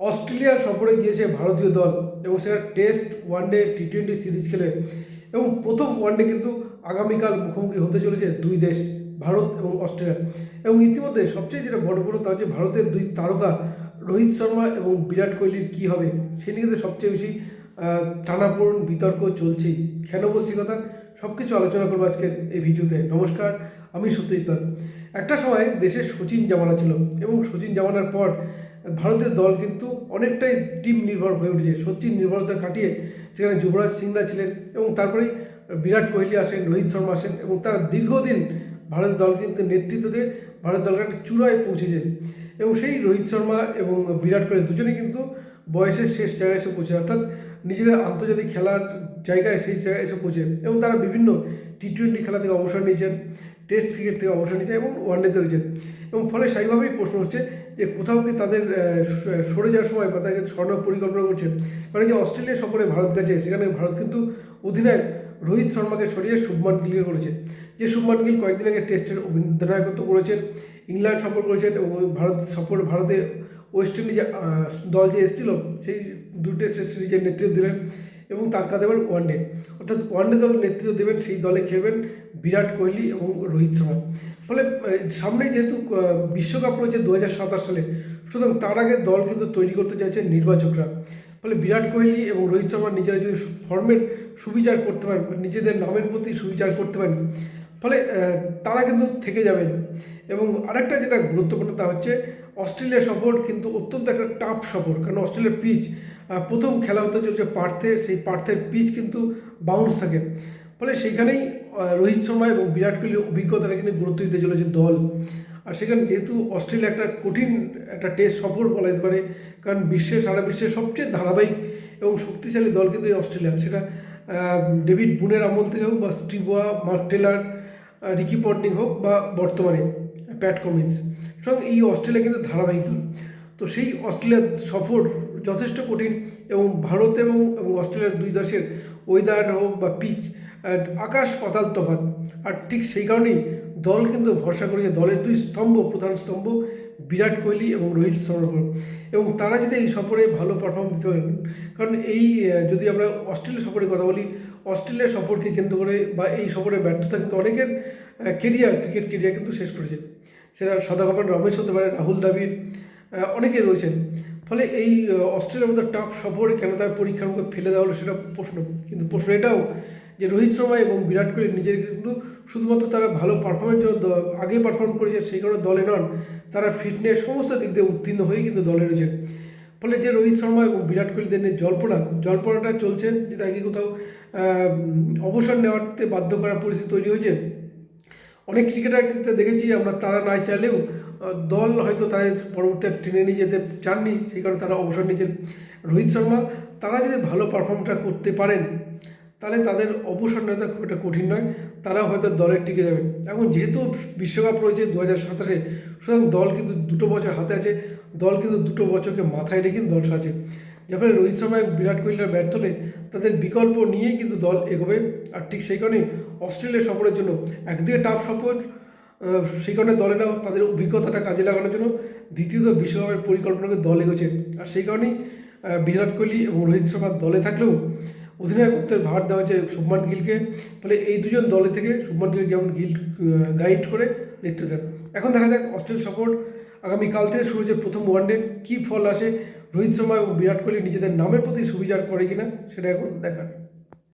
Australia সফরে গিয়েছে ভারতীয় দল এবং সেটা test one day T twenty series খেলে। এবং প্রথম ওয়ানডে কিন্তু আগামীকাল মুখোমুখি হতে চলেছে দুই দেশ, ভারত এবং অস্ট্রেলিয়া। এবং ইতিমধ্যে সবচেয়ে যেটা বড় বড় তা হচ্ছে ভারতের দুই তারকা রোহিত শর্মা এবং বিরাট কোহলির কী হবে? সে নিয়ে তো সবচেয়ে বেশি টানাপোড়ন বিতর্ক চলছেই। কেন বলছি কথা? সব কিছু আলোচনা করব আজকের এই ভিডিওতে। নমস্কার, আমি সত্যজিৎ। একটা সময় দেশের সচিন জামানা ছিল এবং সচিন জামানার পর ভারতের দল কিন্তু অনেকটাই টিম নির্ভর হয়ে উঠেছে। সচিন নির্ভরতা কাটিয়ে সেখানে যুবরাজ সিংরা ছিলেন এবং তারপরেই বিরাট কোহলি আসেন, রোহিত শর্মা আসেন এবং তারা দীর্ঘদিন ভারতের দল কিন্তু নেতৃত্ব দিয়ে ভারত দলকে একটা চূড়ায় পৌঁছেছেন। এবং সেই রোহিত শর্মা এবং বিরাট কোহলি দুজনেই কিন্তু বয়সের শেষ জায়গায় এসে পৌঁছে অর্থাৎ নিজেদের আন্তর্জাতিক খেলার জায়গায় সেই জায়গায় এসে পৌঁছে এবং তারা বিভিন্ন টি টোয়েন্টি খেলা থেকে অবসর নিয়েছেন টেস্ট ক্রিকেট থেকে অবসর নিয়েছেন এবং ওয়ানডেতে রয়েছেন। এবং ফলে স্বাভাবিকভাবেই প্রশ্ন হচ্ছে যে কোথাও কি তাদের সরে যাওয়ার সময় বা তাকে সরানোর পরিকল্পনা করছে কারণ যে অস্ট্রেলিয়া সফরে ভারত গেছে, সেখানে ভারত কিন্তু অধিনায়ক রোহিত শর্মাকে সরিয়ে শুভমান গিলকে করেছে যে শুভমান গিল কয়েকদিন আগে টেস্টের অধিনায়কত্ব করেছেন, ইংল্যান্ড সফর করেছেন এবং ভারত সফর, ভারতে ওয়েস্ট ইন্ডিজ দল যে এসেছিল, সেই দু টেস্টের সিরিজের নেতৃত্ব দিলেন। এবং তার কাছে দেবেন ওয়ানডে অর্থাৎ ওয়ানডে দলের নেতৃত্ব দেবেন, সেই দলে খেলবেন বিরাট কোহলি এবং রোহিত শর্মা। ফলে সামনে যেহেতু বিশ্বকাপ রয়েছে দু হাজার সাতাশ সালে, সুতরাং তার আগে দল কিন্তু তৈরি করতে চাইছেন নির্বাচকরা। ফলে বিরাট কোহলি এবং রোহিত শর্মা নিজেরা যদি ফর্মের সুবিচার করতে পারেন নিজেদের নামের প্রতি সুবিচার করতে পারেন, ফলে তারা কিন্তু থেকে যাবেন। এবং আরেকটা যেটা গুরুত্বপূর্ণ তা হচ্ছে, অস্ট্রেলিয়া সফর কিন্তু অত্যন্ত একটা টাফ সফর, কারণ অস্ট্রেলিয়ার পিচ প্রথম খেলা হতে চলছে পার্থে সেই পার্থের পিচ কিন্তু বাউন্স থাকে। ফলে সেইখানেই আহ, রোহিত শর্মা এবং বিরাট কোহলির অভিজ্ঞতাটা কিন্তু গুরুত্ব দিতে চলেছে দল। আর সেখানে যেহেতু অস্ট্রেলিয়া একটা কঠিন একটা টেস্ট সফর বলা যেতে পারে কারণ বিশ্বের সারা বিশ্বের সবচেয়ে ধারাবাহিক এবং শক্তিশালী দল কিন্তু এই অস্ট্রেলিয়া সেটা ডেভিড বুনের আমল থেকে হোক বা Steve Waugh Mark Taylor Ricky Ponting হোক বা বর্তমানে প্যাট কমিন্স। সুতরাং এই অস্ট্রেলিয়া কিন্তু ধারাবাহিক দল। তো সেই অস্ট্রেলিয়ার সফর যথেষ্ট কঠিন এবং ভারত এবং এবং অস্ট্রেলিয়ার দুই দেশের ওয়েদার হোক বা পিচ আকাশ পাতাল তফাত আর ঠিক সেই কারণেই দল কিন্তু ভরসা করেছে দলের দুই স্তম্ভ, প্রধান স্তম্ভ, বিরাট কোহলি এবং রোহিত উপর এবং তারা যদি এই সফরে ভালো পারফর্ম দিতে পারেন, কারণ এই যদি আমরা অস্ট্রেলিয়া সফরের কথা বলি, অস্ট্রেলিয়া সফরকে কেন্দ্র করে বা এই সফরে ব্যর্থতা কিন্তু অনেকের কেরিয়ার ক্রিকেট কেরিয়ার কিন্তু শেষ করেছে। সেটা সদাগমন রমেশ হতে পারে, রাহুল দ্রাবিড় অনেকে রয়েছেন। ফলে এই অস্ট্রেলিয়ার মতো টাফ সফরে কেন তার পরীক্ষার মুখে ফেলে দেওয়া হলো সেটা প্রশ্ন। কিন্তু প্রশ্ন এটাও যে রোহিত শর্মা এবং বিরাট কোহলি নিজের কিন্তু শুধুমাত্র তারা ভালো পারফরমেন্স আগে পারফর্ম করেছে, সেই কারণে দলে নন, তারা ফিটনেস সমস্ত দিক দিয়ে উত্তীর্ণ হয়েই কিন্তু দলে রয়েছেন। ফলে যে রোহিত শর্মা এবং বিরাট কোহলিদের নিয়ে জল্পনা, জল্পনাটা চলছে যে তাকে কোথাও অবসর নেওয়াতে বাধ্য করার পরিস্থিতি তৈরি হয়েছে। অনেক ক্রিকেটার ক্ষেত্রে দেখেছি আমরা, তারা না চাইলেও দল হয়তো তাদের পরবর্তী টেনে নিয়ে যেতে চাননি, সেই কারণে তারা অবসর নিয়েছেন। রোহিত শর্মা, তারা যদি ভালো পারফর্মটা করতে পারেন, তাহলে তাদের অবসর নেওয়াটা খুব একটা কঠিন নয়। তারা হয়তো দলের টিকে যাবে। এখন যেহেতু বিশ্বকাপ রয়েছে দু হাজার সাতাশে, সুতরাং দল কিন্তু দুটো বছর হাতে আছে, দল কিন্তু দুটো বছরকে মাথায় রেখে দল সাজে। যার ফলে রোহিত শর্মা এবং বিরাট কোহলিরা ব্যর্থ হলে তাদের বিকল্প নিয়েই কিন্তু দল এগোবে। আর ঠিক সেই কারণে অস্ট্রেলিয়া সফরের জন্য একদিকে টাফ সফর সেই কারণে দলে নাও তাদের অভিজ্ঞতাটা কাজে লাগানোর জন্য দ্বিতীয়ত বিশ্বকাপের পরিকল্পনাকে দল এগোচ্ছে আর সেই কারণেই বিরাট কোহলি এবং রোহিত শর্মা দলে থাকলেও অধিনায়কত্বের ভার দেওয়া হয়েছে শুভমান গিলকে। ফলে এই দুজন দলে থেকে শুভমান গিল যেমন গিল গাইড করে নেতৃত্ব দেন। এখন দেখা যাক অস্ট্রেলিয়া সফর আগামীকাল থেকে শুরু হচ্ছে প্রথম ওয়ানডে কী ফল আসে? রোহিত শর্মা এবং বিরাট কোহলি নিজেদের নামের প্রতি সুবিচার করে কিনা, সেটা এখন দেখার।